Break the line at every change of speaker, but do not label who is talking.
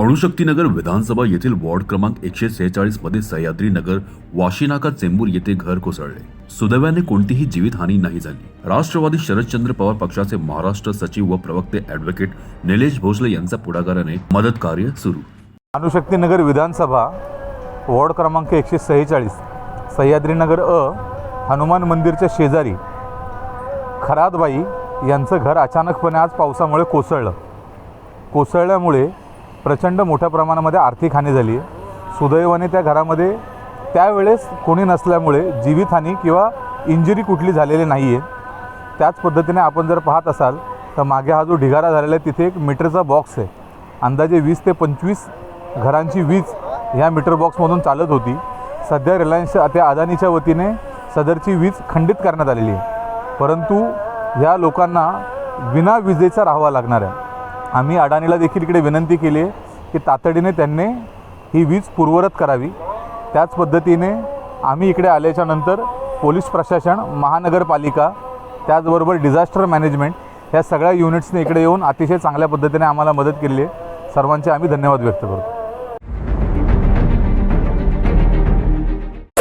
अणुशक्तीनगर विधानसभा येथील वॉर्ड क्रमांक एकशे सेहेचाळीसमध्ये सह्याद्री नगर वाशीनाका चेंबूर येथे घर कोसळले. सुदैवाने कोणतीही जीवितहानी नाही झाली. राष्ट्रवादी शरदचंद्र पवार पक्षाचे महाराष्ट्र सचिव व प्रवक्ते ऍडव्होकेट निलेश भोसले यांच्या पुढाकाराने मदत कार्य सुरू.
अणुशक्तीनगर विधानसभा वॉर्ड क्रमांक एकशे सेहेचाळीस सह्याद्रीनगर अ हनुमान मंदिरच्या शेजारी खरादबाई यांचं घर अचानकपणे आज पावसामुळे कोसळलं. कोसळल्यामुळे प्रचंड मोठ्या प्रमाणामध्ये आर्थिक हानी झाली आहे. सुदैवाने त्या घरामध्ये त्यावेळेस कोणी नसल्यामुळे जीवितहानी किंवा इंजुरी कुठली झालेली नाही आहे त्याच पद्धतीने आपण जर पाहत असाल तर मागे हा जो ढिगारा झालेला आहे तिथे एक मीटरचा बॉक्स आहे. अंदाजे वीस ते पंचवीस घरांची वीज ह्या मीटर बॉक्समधून चालत होती. सध्या रिलायन्स त्या अदानीच्या वतीने सदरची वीज खंडित करण्यात आलेली आहे. परंतु ह्या लोकांना विना विजेचा राहावा लागणार आहे. आम्ही अडाणीला देखील इकडे विनंती केली आहे की तातडीने त्यांनी ही वीज पूर्वरत करावी. त्याच पद्धतीने आम्ही इकडे आल्याच्यानंतर पोलीस प्रशासन महानगरपालिका त्याचबरोबर डिझास्टर मॅनेजमेंट ह्या सगळ्या युनिट्सने इकडे येऊन अतिशय चांगल्या पद्धतीने आम्हाला मदत केली आहे. सर्वांचे आम्ही धन्यवाद व्यक्त करतो.